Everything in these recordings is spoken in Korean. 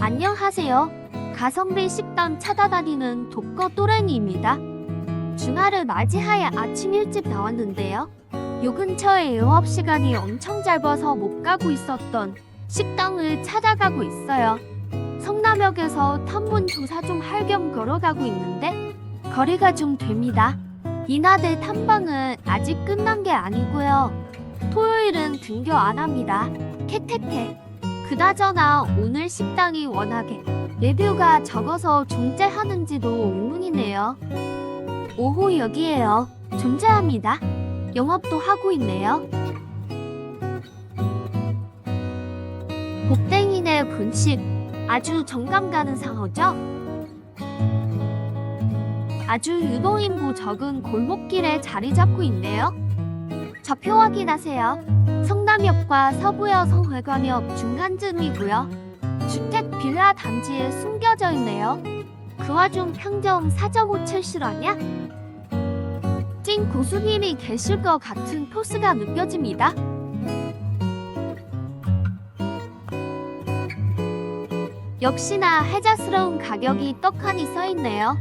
안녕하세요. 가성비 식당 찾아다니는 독거 또래니입니다. 주말을 맞이하여 아침 일찍 나왔는데요. 요 근처에 영업 시간이 엄청 짧아서 못 가고 있었던 식당을 찾아가고 있어요. 성남역에서 탐문 조사 좀 할 겸 걸어가고 있는데 거리가 좀 됩니다. 이나들 탐방은 아직 끝난 게 아니고요. 토요일은 등교 안 합니다. 캐캐캐. 그나저나 오늘 식당이 워낙에 레뷰가 적어서 존재하는지도 의문이네요. 오후 여기에요. 존재합니다. 영업도 하고 있네요. 복댕이네 분식 아주 정감 가는 상어죠? 아주 유동인구 적은 골목길에 자리 잡고 있네요. 좌표 확인하세요. 성남역과 서부여 성회관역 중간쯤이고요. 주택 빌라 단지에 숨겨져 있네요. 그 와중 평점 4.57 실화냐? 찐 고수님이 계실 것 같은 포스가 느껴집니다. 역시나 해자스러운 가격이 떡하니 써있네요.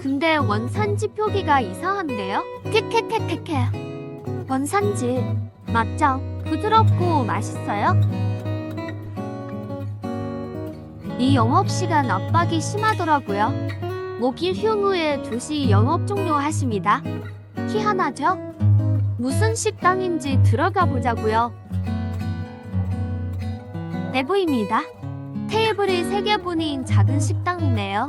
근데 원산지 표기가 이상한데요? 캐캐캐캐캐 원산지 맞죠? 부드럽고 맛있어요? 이 영업시간 압박이 심하더라고요. 목일 휴무에 2시 영업 종료하십니다. 희한하죠? 무슨 식당인지 들어가 보자고요. 내부입니다. 테이블이 3개 분인 작은 식당이네요.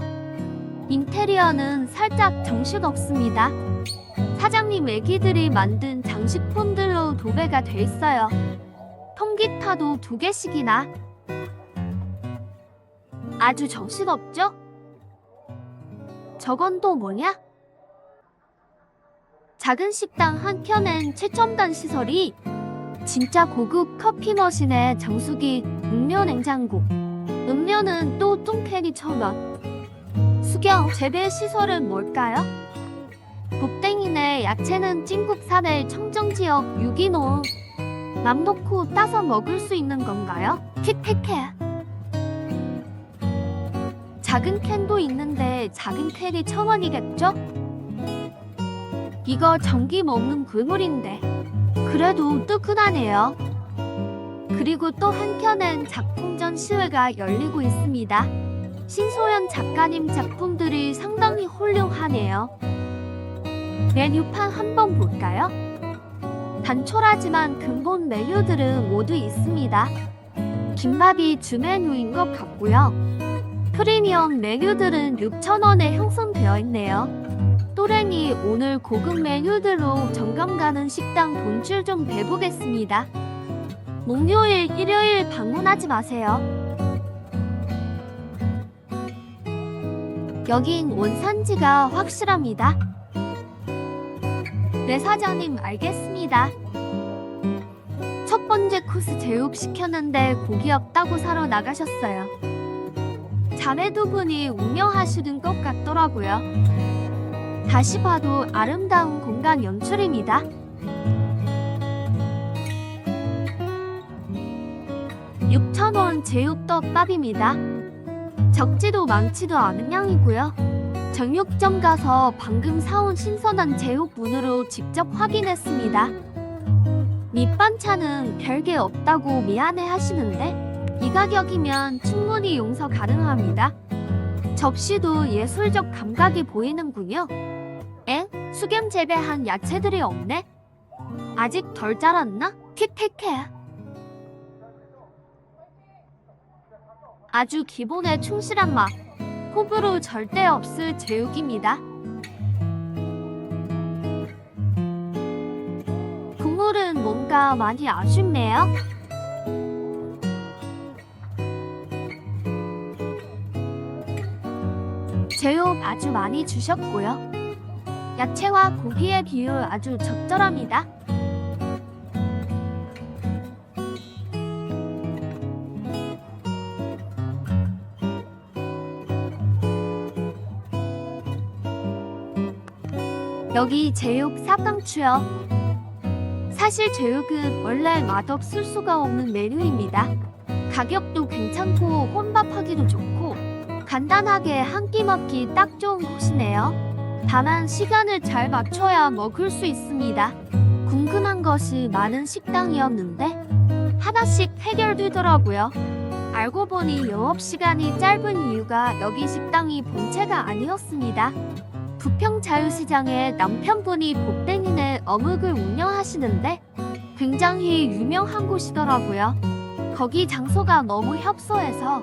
인테리어는 살짝 정신없습니다. 사장님 애기들이 만든 장식품들 로 도배가 돼 있어요. 통기타도 두 개씩이나. 아주 정신없죠? 저건 또 뭐냐? 작은 식당 한 켠엔 최첨단 시설이 진짜 고급 커피 머신에 정수기, 음료 냉장고. 음료는 또 뚱캐리 천 원. 수경 재배 시설은 뭘까요? 복댕이네 야채는 찐국산의 청정지역 유기농. 맘 놓고 따서 먹을 수 있는 건가요? 킥킥해. 작은 캔도 있는데 작은 캔이 천 원이겠죠? 이거 전기 먹는 굴물인데 그래도 뜨끈하네요. 그리고 또 한켠엔 작품 전 시회가 열리고 있습니다. 신소연 작가님 작품들이 상당히 훌륭하네요. 메뉴판 한번 볼까요? 단촐하지만 근본 메뉴들은 모두 있습니다. 김밥이 주 메뉴인 것 같고요. 프리미엄 메뉴들은 6,000원에 형성되어 있네요. 또래니 오늘 고급 메뉴들로 정감 가는 식당 돈줄 좀 대보겠습니다. 목요일, 일요일 방문하지 마세요. 여긴 원산지가 확실합니다. 네, 사장님, 알겠습니다. 첫 번째 코스 제육 시켰는데 고기 없다고 사러 나가셨어요. 자매 두 분이 운영하시는 것 같더라고요. 다시 봐도 아름다운 공간 연출입니다. 육천 원 제육덮밥입니다. 적지도 많지도 않은 양이고요. 정육점 가서 방금 사온 신선한 제육분으로 직접 확인했습니다. 밑반찬은 별게 없다고 미안해 하시는데 이 가격이면 충분히 용서 가능합니다. 접시도 예술적 감각이 보이는군요. 엥? 수겸 재배한 야채들이 없네? 아직 덜 자랐나? 킥킥해. 아주 기본에 충실한 맛. 호불호 절대 없을 제육입니다. 국물은 뭔가 많이 아쉽네요. 제육 아주 많이 주셨고요. 야채와 고기의 비율 아주 적절합니다. 여기 제육 사강추요. 사실 제육은 원래 맛없을 수가 없는 메뉴입니다. 가격도 괜찮고 혼밥하기 하기도 좋고 간단하게 한끼 먹기 딱 좋은 곳이네요. 다만 시간을 잘 맞춰야 먹을 수 있습니다. 궁금한 것이 많은 식당이었는데 하나씩 해결되더라고요. 알고 보니 영업 시간이 짧은 이유가 여기 식당이 본체가 아니었습니다. 부평 자유시장에 남편분이 복댕이네 어묵을 운영하시는데 굉장히 유명한 곳이더라고요. 거기 장소가 너무 협소해서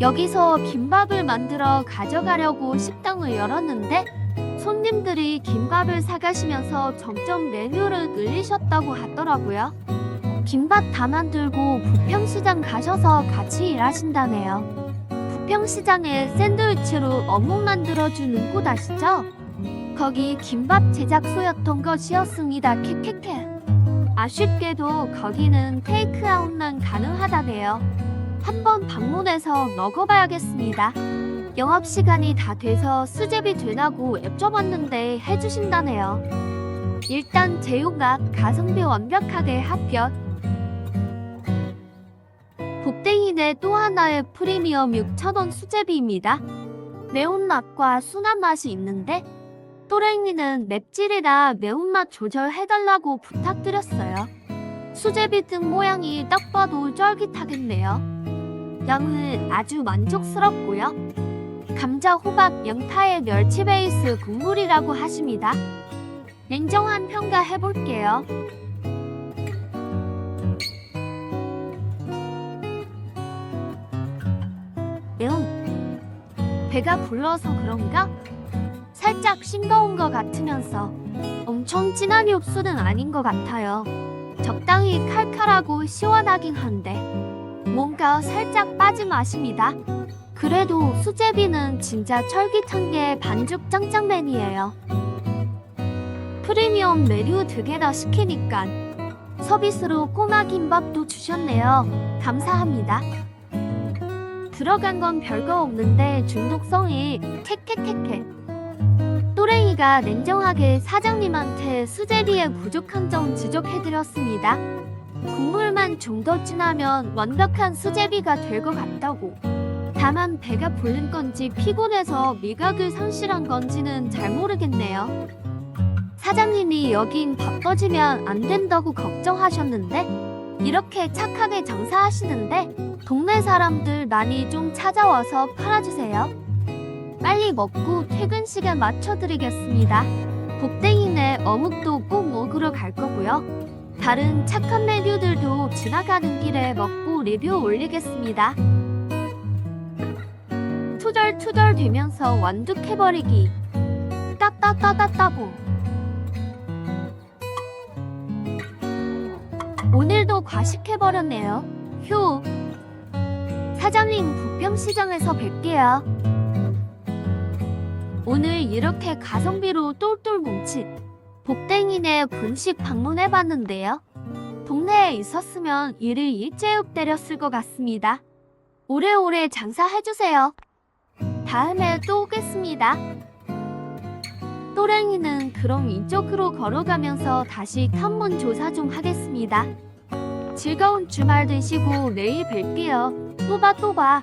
여기서 김밥을 만들어 가져가려고 식당을 열었는데 손님들이 김밥을 사가시면서 점점 메뉴를 늘리셨다고 하더라고요. 김밥 다 만들고 부평시장 가셔서 같이 일하신다네요. 부평시장에 샌드위치로 어묵 만들어주는 곳 아시죠? 거기 김밥 제작소였던 것이었습니다. 캐캐캐. 아쉽게도 거기는 테이크아웃만 가능하다네요. 한번 방문해서 먹어봐야겠습니다. 영업시간이 다 돼서 수제비 되나고 여쭤봤는데 해주신다네요. 일단 제육각 가성비 완벽하게 합격. 복댕이네 또 하나의 프리미엄 6,000원 수제비입니다. 매운맛과 순한 맛이 있는데 또랭이는 맵찔이라 매운맛 조절해달라고 부탁드렸어요. 수제비 등 모양이 딱 봐도 쫄깃하겠네요. 양은 아주 만족스럽고요. 감자, 호박, 영타의 멸치 베이스 국물이라고 하십니다. 냉정한 평가 해볼게요. 배가 불러서 그런가? 살짝 싱거운 것 같으면서 엄청 진한 육수는 아닌 것 같아요. 적당히 칼칼하고 시원하긴 한데 뭔가 살짝 빠진 맛입니다. 그래도 수제비는 진짜 쫄깃한 게 반죽 짱짱맨이에요. 프리미엄 메뉴 두 개나 시키니까 서비스로 꼬마 김밥도 주셨네요. 감사합니다. 들어간 건 별거 없는데 중독성이 캐캐캐캐. 또랭이가 냉정하게 사장님한테 수제비의 부족한 점 지적해드렸습니다. 국물만 좀 더 진하면 완벽한 수제비가 될 것 같다고. 다만 배가 부른 건지 피곤해서 미각을 상실한 건지는 잘 모르겠네요. 사장님이 여긴 바빠지면 안 된다고 걱정하셨는데 이렇게 착하게 장사하시는데 동네 사람들 많이 좀 찾아와서 팔아주세요. 빨리 먹고 퇴근 시간 맞춰드리겠습니다. 복댕이네 어묵도 꼭 먹으러 갈 거고요. 다른 착한 메뉴들도 지나가는 길에 먹고 리뷰 올리겠습니다. 투덜투덜 되면서 완득해버리기. 따따따따따보. 오늘도 과식해버렸네요. 휴. 사장님 부평시장에서 뵐게요. 오늘 이렇게 가성비로 똘똘 뭉친 복댕이네 분식 방문해봤는데요. 동네에 있었으면 이를 일제육 때렸을 것 같습니다. 오래오래 장사해주세요. 다음에 또 오겠습니다. 또랭이는 그럼 이쪽으로 걸어가면서 다시 탐문 조사 좀 하겠습니다. 즐거운 주말 되시고 내일 뵐게요. 또봐 또 봐.